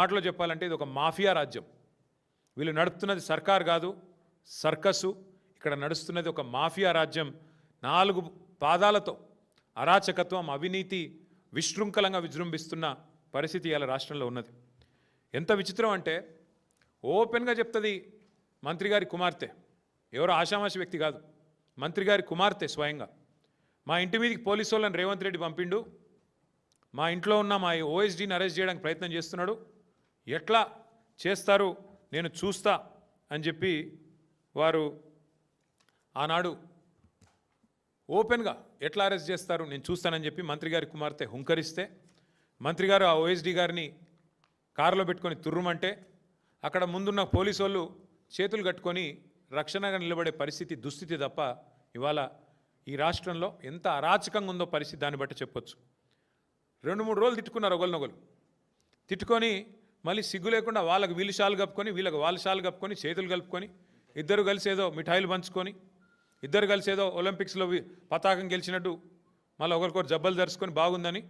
మాటలో చెప్పాలంటే ఇది ఒక మాఫియా రాజ్యం. వీళ్ళు నడుపుతున్నది సర్కార్ కాదు సర్కసు. ఇక్కడ నడుస్తున్నది ఒక మాఫియా రాజ్యం. నాలుగు పాదాలతో అరాచకత్వం అవినీతి విశృంఖలంగా విజృంభిస్తున్న పరిస్థితి ఇలా రాష్ట్రంలో ఉన్నది. ఎంత విచిత్రం అంటే ఓపెన్గా చెప్తుంది మంత్రి గారి కుమార్తె. ఎవరో ఆషామాషి వ్యక్తి కాదు. మంత్రి గారి కుమార్తె స్వయంగా. మా ఇంటి మీదకి పోలీసు వాళ్ళని రేవంత్ రెడ్డి పంపిండు. మా ఇంట్లో ఉన్న మా ఓఎస్డీని అరెస్ట్ చేయడానికి ప్రయత్నం చేస్తున్నాడు. ఎట్లా చేస్తారు నేను చూస్తా అని చెప్పి వారు ఆనాడు ఓపెన్గా ఎట్లా అరెస్ట్ చేస్తారు నేను చూస్తానని చెప్పి మంత్రి గారి కుమార్తె హుంకరిస్తే మంత్రి గారు ఆ ఓఎస్డీ గారిని కారులో పెట్టుకొని తుర్రుమంటే అక్కడ ముందున్న పోలీసు వాళ్ళు చేతులు కట్టుకొని రక్షణగా నిలబడే పరిస్థితి దుస్థితి తప్ప ఇవాళ ఈ రాష్ట్రంలో ఎంత అరాచకంగా ఉందో పరిస్థితి దాన్ని బట్టి చెప్పొచ్చు. రెండు మూడు రోజులు తిట్టుకున్నారు ఒకరినొకరు తిట్టుకొని మళ్ళీ సిగ్గు లేకుండా వాళ్ళకి వీళ్ళు షాలు కప్పుకొని వీళ్ళకి వాళ్ళ షాలు కప్పుకొని చేతులు కలుపుకొని ఇద్దరు కలిసి ఏదో మిఠాయిలు పంచుకొని ఇద్దరు కలిసి ఏదో ఒలింపిక్స్లో పతాకం గెలిచినట్టు మళ్ళీ ఒకరికొకరు జబ్బలు ధరుచుకొని బాగుందని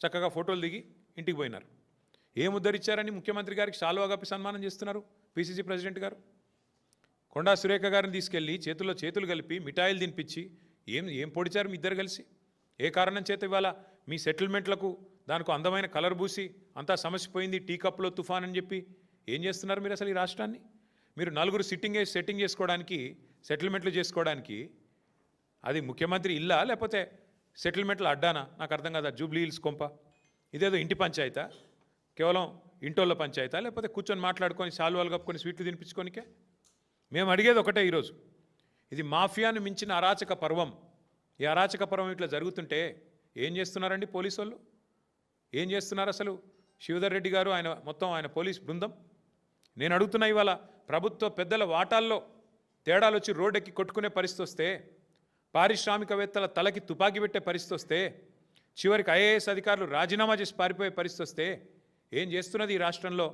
చక్కగా ఫోటోలు దిగి ఇంటికి పోయినారు. ఏం ఉద్ధరించారని ముఖ్యమంత్రి గారికి షాల్వా కప్పి సన్మానం చేస్తున్నారు పిసిసి ప్రెసిడెంట్ గారు? కొండా సురేఖ గారిని తీసుకెళ్ళి చేతుల్లో చేతులు కలిపి మిఠాయిలు తినిపించి ఏం ఏం పొడిచారు మీ ఇద్దరు కలిసి? ఏ కారణం చేత ఇవాళ మీ సెటిల్మెంట్లకు దానికి అందమైన కలర్ పూసి అంతా సమస్య పోయింది టీ కప్లో తుఫాన్ అని చెప్పి. ఏం చేస్తున్నారు మీరు అసలు ఈ రాష్ట్రాన్ని? మీరు నలుగురు సిట్టింగ్ వేసి సెట్టింగ్ చేసుకోవడానికి సెటిల్మెంట్లు చేసుకోవడానికి అది ముఖ్యమంత్రి ఇల్లా లేకపోతే సెటిల్మెంట్లు అడ్డానా? నాకు అర్థం కాదా జూబ్లీ హిల్స్ కొంప. ఇదేదో ఇంటి పంచాయతా? కేవలం ఇంటోళ్ళ పంచాయతా? లేకపోతే కూర్చొని మాట్లాడుకొని శాలువాలు కప్పుకొని స్వీట్లు తినిపించుకోనికే? మేము అడిగేది ఒకటే ఈరోజు. ఇది మాఫియాను మించిన అరాచక పర్వం. ఈ అరాచక పర్వం ఇట్లా జరుగుతుంటే ఏం చేస్తున్నారండి పోలీసు వాళ్ళు ఏం చేస్తున్నారు అసలు? శివధర్ రెడ్డి గారు ఆయన మొత్తం ఆయన పోలీస్ బృందం. నేను అడుగుతున్నా ఇవాళ ప్రభుత్వ పెద్దల వాటాల్లో తేడాలు వచ్చి రోడ్డెక్కి కొట్టుకునే పరిస్థితి వస్తే పారిశ్రామికవేత్తల తలకి తుపాకీ పెట్టే పరిస్థితి వస్తే చివరికి ఐఏఎస్ అధికారులు రాజీనామా చేసి పారిపోయే పరిస్థితి వస్తే ఏం చేస్తున్నది ఈ రాష్ట్రంలో?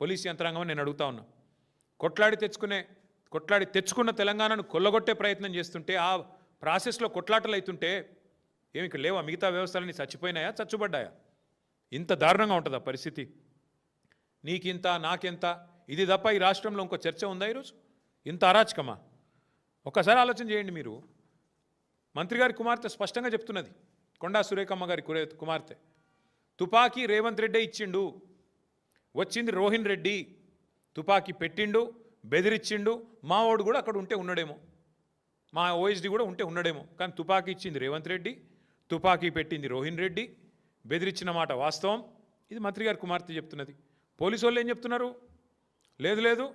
పోలీస్ యంత్రాంగం నేను అడుగుతా ఉన్నా. కొట్లాడి తెచ్చుకునే కొట్లాడి తెచ్చుకున్న తెలంగాణను కొల్లగొట్టే ప్రయత్నం చేస్తుంటే ఆ ప్రాసెస్లో కొట్లాటలు అవుతుంటే ఏమి ఇక్కడ లేవా? మిగతా వ్యవస్థలన్నీ చచ్చిపోయినాయా? చచ్చుబడ్డాయా? ఇంత దారుణంగా ఉంటుందా పరిస్థితి. నీకింత నాకెంత? ఇది తప్ప ఈ రాష్ట్రంలో ఇంకో చర్చ ఉందా ఈరోజు? ఇంత అరాచకమా? ఒకసారి ఆలోచన చేయండి మీరు. మంత్రి గారి కుమార్తె స్పష్టంగా చెప్తున్నది. కొండా సురేఖమ్మ గారి కురే- కుమార్తె. తుపాకీ రేవంత్ రెడ్డే ఇచ్చిండు. వచ్చింది రోహిన్ రెడ్డి. తుపాకీ పెట్టిండు బెదిరించిండు మావోడు కూడా అక్కడ ఉంటే ఉన్నాడేమో. మా ఓఎస్డి కూడా ఉంటే ఉన్నాడేమో. కానీ తుపాకీ ఇచ్చింది రేవంత్ రెడ్డి. తుపాకీ పెట్టింది రోహిన్ రెడ్డి. బెదిరించిన మాట వాస్తవం. ఇది మంత్రి గారి కుమార్తె చెప్తున్నది. పోలీసు వాళ్ళు ఏం చెప్తున్నారు? లేదు లేదు.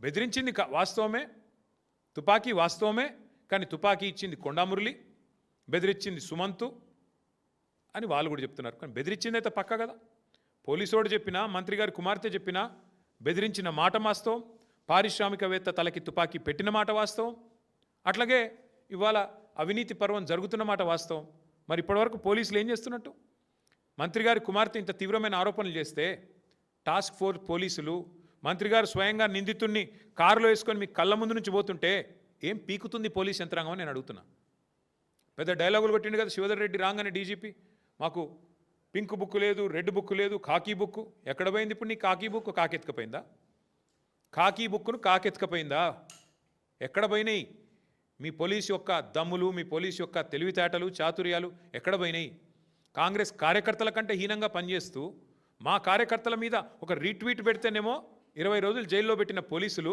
బెదిరించింది వాస్తవమే. తుపాకీ వాస్తవమే. కానీ తుపాకీ ఇచ్చింది కొండామురళి బెదిరించింది సుమంతు అని వాళ్ళు కూడా చెప్తున్నారు. కానీ బెదిరించింది అయితే పక్క కదా? పోలీసోడు చెప్పినా మంత్రి గారి కుమార్తె చెప్పినా బెదిరించిన మాట వాస్తవం. పారిశ్రామికవేత్త తలకి తుపాకీ పెట్టిన మాట వాస్తవం. అట్లాగే ఇవాళ అవినీతి పర్వం జరుగుతున్న మాట వాస్తవం. మరి ఇప్పటివరకు పోలీసులు ఏం చేస్తున్నట్టు? మంత్రి గారి కుమార్తె ఇంత తీవ్రమైన ఆరోపణలు చేస్తే టాస్క్ ఫోర్స్ పోలీసులు మంత్రి గారు స్వయంగా నిందితుడిని కారులో వేసుకొని మీ కళ్ళ ముందు నుంచి పోతుంటే ఏం పీకుతుంది పోలీస్ యంత్రాంగం అని నేను అడుగుతున్నా. పెద్ద డైలాగులు కొట్టిండు కదా శివధర్ రెడ్డి రాగానే డీజీపీ. మాకు పింక్ బుక్ లేదు రెడ్ బుక్ లేదు కాకీ బుక్. ఎక్కడ పోయింది ఇప్పుడు నీ కాకీ బుక్? కాకెత్తుకపోయిందా? కాకీ బుక్ను కాకెత్తుకపోయిందా? ఎక్కడ పోయినాయి? మీ పోలీస్ యొక్క దమ్ములు మీ పోలీస్ యొక్క తెలివితేటలు చాతుర్యాలు ఎక్కడ పోయినాయి? కాంగ్రెస్ కార్యకర్తల కంటే హీనంగా పనిచేస్తూ మా కార్యకర్తల మీద ఒక రీట్వీట్ పెడితేనేమో ఇరవై రోజులు జైల్లో పెట్టిన పోలీసులు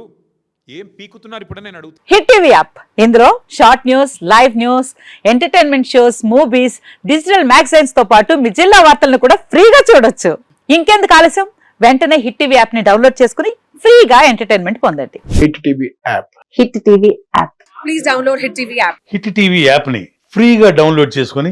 ఏం పీకుతున్నారు ఇప్పుడు నేను అడుగుతున్నా హిట్ టీవీ యాప్. ఇందులో short news live news entertainment shows movies digital మ్యాగజైన్స్తో పాటు మీ జిల్లా వార్తలను కూడా ఫ్రీగా చూడొచ్చు. ఇంకెందుకు ఆలస్యం? వెంటనే హిట్ టీవీ యాప్ని డౌన్లోడ్ చేసుకుని ఫ్రీగా ఎంటర్టైన్మెంట్ పొందండి. Hit TV app. Hit TV app. Please download Hit TV app. Hit TV యాప్ని ఫ్రీగా డౌన్లోడ్ చేసుకొని